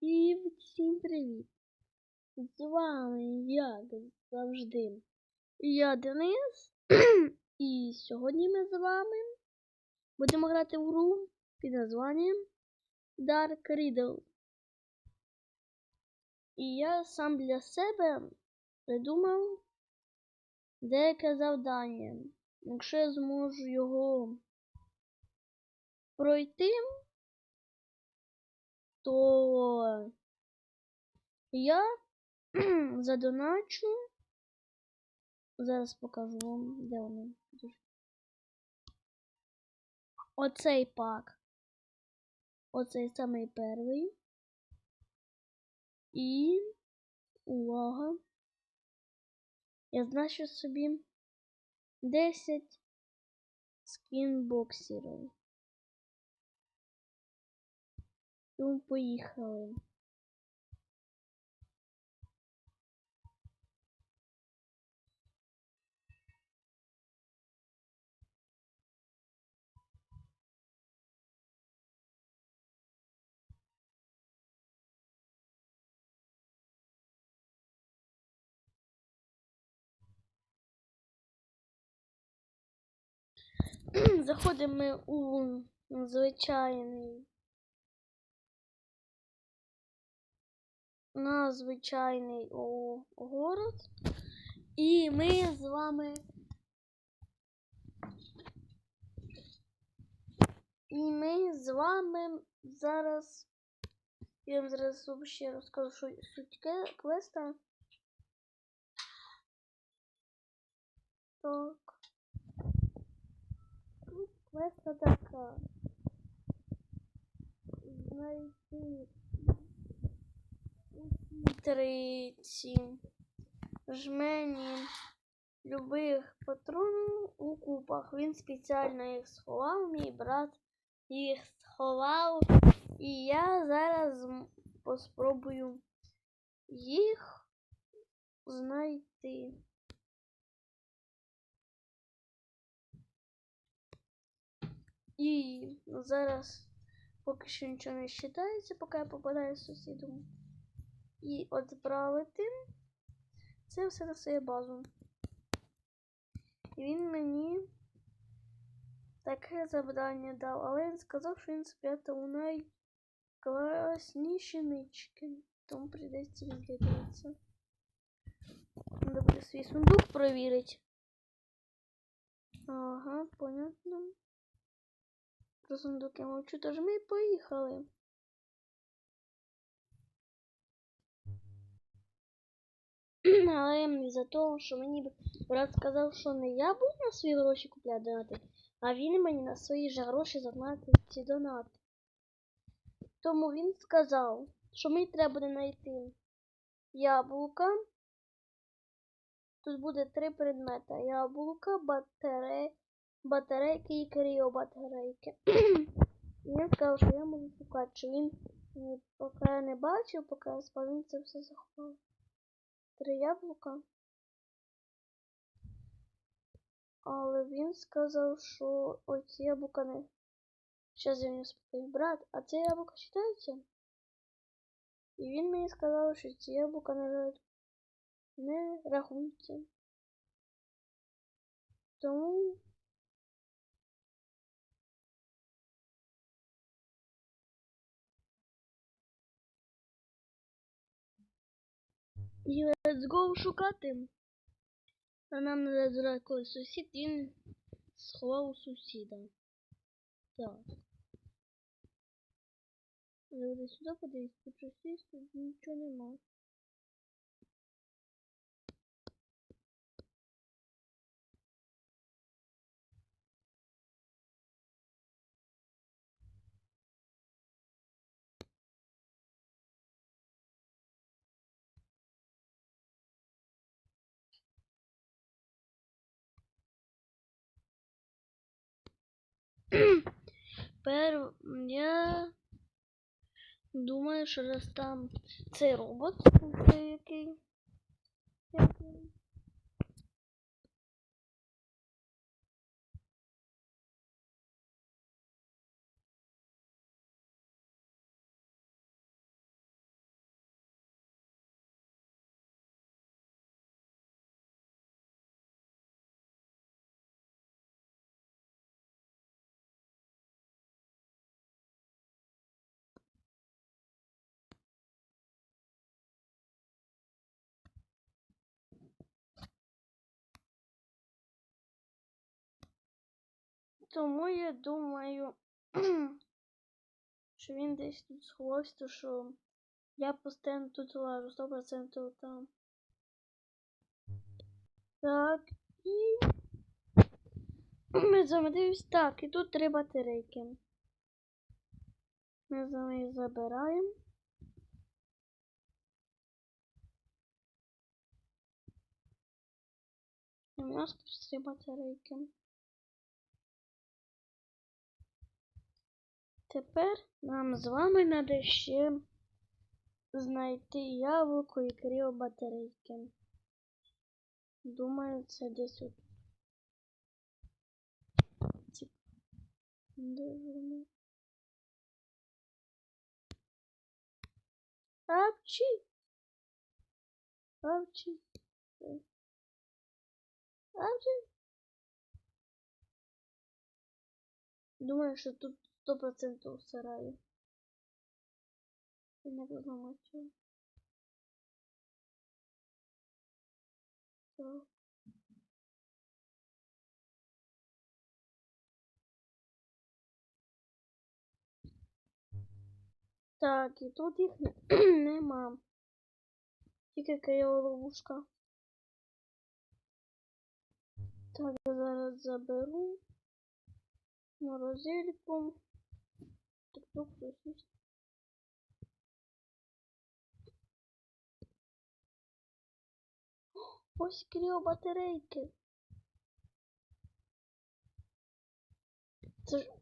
І всім привіт! З вами, як завжди, я Денис. І сьогодні ми з вами будемо грати в гру під названням Dark Riddle. І я сам для себе придумав деяке завдання. Якщо я зможу його пройти, то я задоначу. Зараз покажу вам, де воно. Оцей пак. Оцей самий перший. І увага. Я значу собі 10 скінбоксерів. Тому поїхали. Заходимо у звичайний на звичайний город. І ми з вами. І ми з вами зараз. Я вам зараз ще розкажу що суть квеста. Так. Тут квеста така. Знайти триці жмені любих патронів у купах. Він спеціально їх сховав, мій брат їх сховав. І я зараз поспробую їх знайти. І зараз поки що нічого не вважається, поки я попадаю сусідом і відправити це все на свою базу. І він мені таке завдання дав, але він сказав, що він спрятав у найкласніші нички. Тому прийдеться відділитися. Треба свій сундук провірити. Ага, понятно. Про сундук я мовчу, тож ми поїхали. Але за того, що мені брат сказав, що не я буду на свої гроші купляти донати, а він мені на свої ж гроші задонати ці донати. Тому він сказав, що мені треба буде знайти яблука. Тут буде три предмети. Яблука, батареї, батарейки і кріобатарейки. Він сказав, що я можу шукати, що він поки я не бачив, поки я спав, він це все заховав три яблука. Але він сказав, що оці яблука не. Зараз я мені спитаю, брат, а це яблука читається? І він мені сказав, що ці яблука, не, не рахуються. Тому І let's go шукати. А нам треба зробити коли сусід, він сховав сусіда. Так. Треба сюди подивитися, тут щось нічого нема. Тепер я думаю, що раз там цей робот, який. який Тому я думаю, що він десь тут сховався, то що я постійно тут лажу, 100% там. Так, і ми замедились. Так, і тут три батарейки. Ми з вами забираємо. І у нас тут три батарейки. Тепер нам з вами треба ще знайти яблуко і кріо батарейки. Думаю, це десь. Де? Апчі! Апчі! Апчі! Думаю, що тут 100% в сараї. Я не розламаю цього. Так. Так, і тут їх нема. Тільки крила ловушка. Так, зараз заберу морозильку. Хтось є. Ось кріо батарейки. Це ж.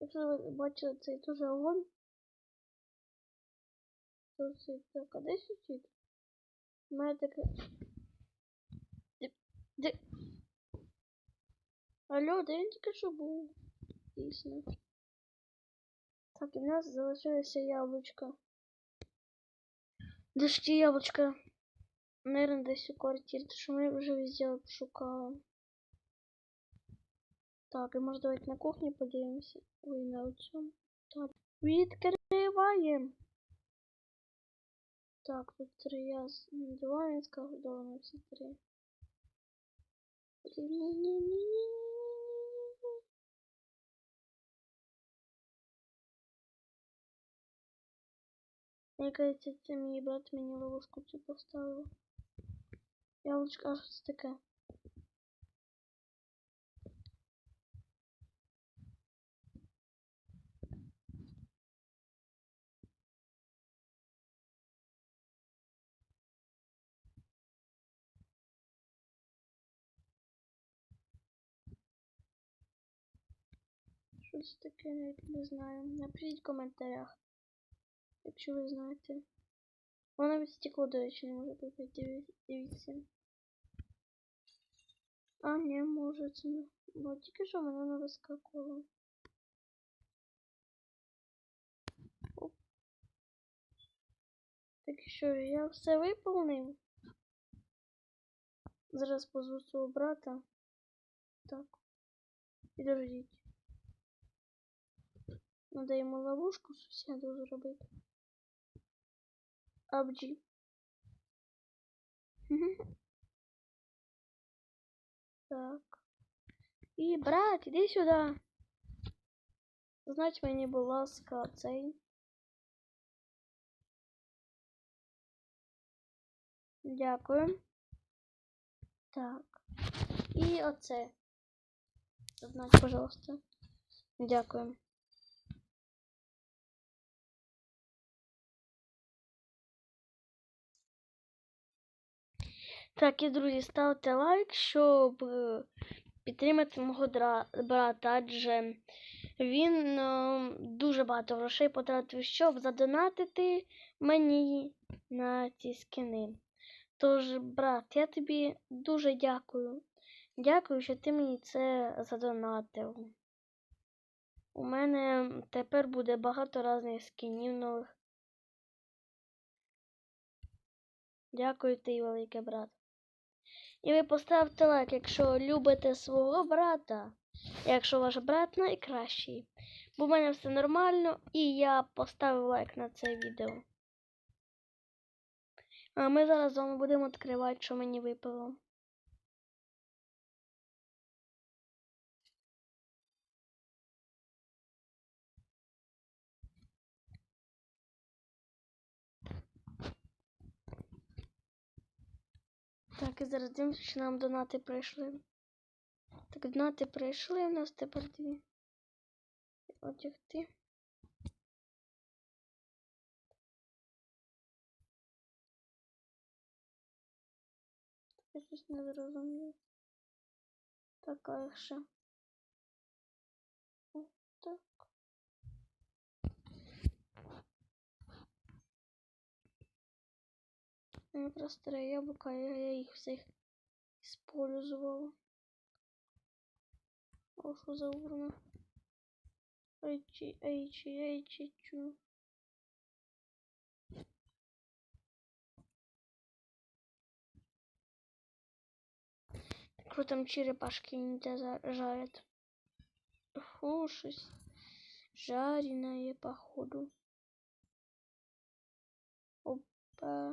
Якщо ви бачили цей дуже огонь, то це так, а де сусід? У таке. Де? Де? Алло, де він тільки що був? Дійсно. І в нас залишилося яблучко. Де ж ті яблучка? Наверное, десь у квартирі, тому що ми вже везде пошукали. Так, і може давайте на кухні подивимося. Ой, на цьому. Так, відкриваємо. Так, тут три я два, він сказав, да, на всі три. Блін, Мені кажеться, це мій брат мені ловушку цю поставив. Яблучко, а що це таке? Що таке, не знаю. Напишіть в коментарях, якщо ви знаєте. Воно навіть стекло, до речі, не може бути. Дивіться. А, ні, може це не. Бо тільки що мене не вискакувало. Так що я все виповнив. Зараз позву свого брата. Так. Підождіть. Надо йому ловушку сусіду зробити. Абджі. Так. І, брат, іди сюди. Знать мені, будь ласка, цей. Дякую. Так. І оце. Знать, пожалуйста. Дякую. Так, і друзі, ставте лайк, щоб е, підтримати мого брата, адже він е, дуже багато грошей потратив, щоб задонатити мені на ці скини. Тож, брат, я тобі дуже дякую. Дякую, що ти мені це задонатив. У мене тепер буде багато різних скінів нових. Дякую ти, великий брат. І ви поставте лайк, якщо любите свого брата, якщо ваш брат найкращий. Бо в мене все нормально і я поставив лайк на це відео. А ми зараз з вами будемо відкривати, що мені випало. Так, і зараз дивимося, що нам донати прийшли. Так, донати прийшли, у нас тепер дві. Одягти. Я щось не зрозумів. Так, ще? О, Так. Я просто три яблука, я, їх всіх использовал. О, що за урна? Айчі, айчі, айчі, чу. Круто, там черепашки за- жарят. Фу, щось жареное, походу. Опа.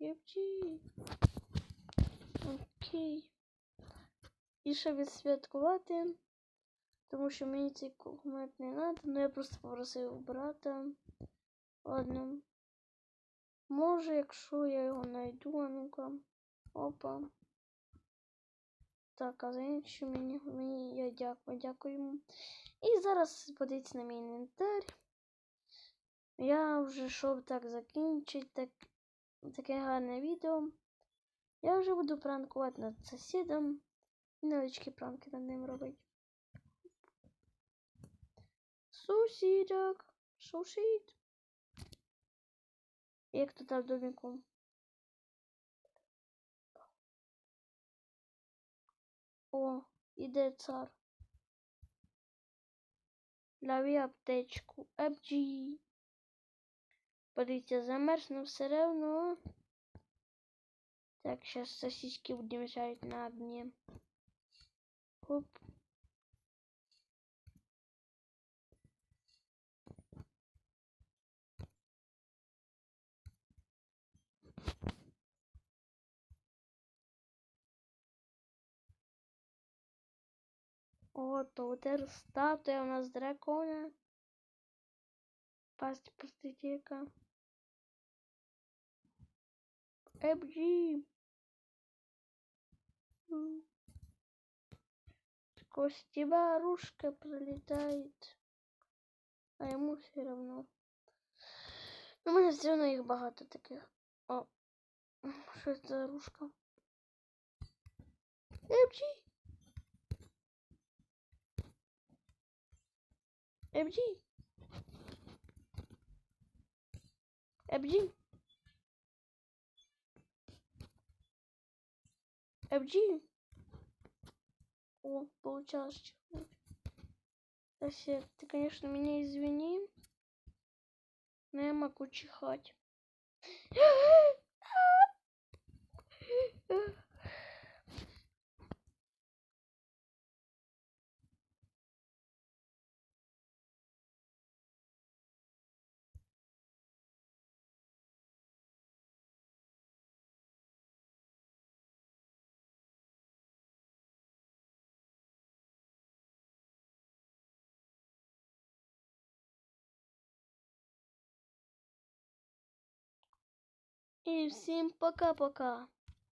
Євчі. Окей. І ще відсвяткувати, тому що мені цей кулемет не треба, ну я просто попросив брата. Ладно. Може, якщо я його знайду, а ну-ка. Опа. Так, а за інше мені, мені я дякую, дякую йому. І зараз подивіться на мій інвентар. Я вже щоб так закінчити так, таке гарне відео. Я вже буду пранкувати над сусідом. І невеличкі пранки над ним робити. Сусідок. Сусід. Як тут в доміку? О, іде цар. Лови аптечку. FG. Подивіться, замерзнув все равно. Так, сейчас сосиски будем жарить на огне. Оп. О, тут статуя у нас дракона. Пасть пустотека. FG. Сквозь тебя оружка пролетает. А ему все равно. У мене все одно їх багато таких. О, що це за оружка? FG. FG. FG. FG. О, получалось. Сосед, ты, конечно, меня извини, но я могу чихать. И всем пока-пока.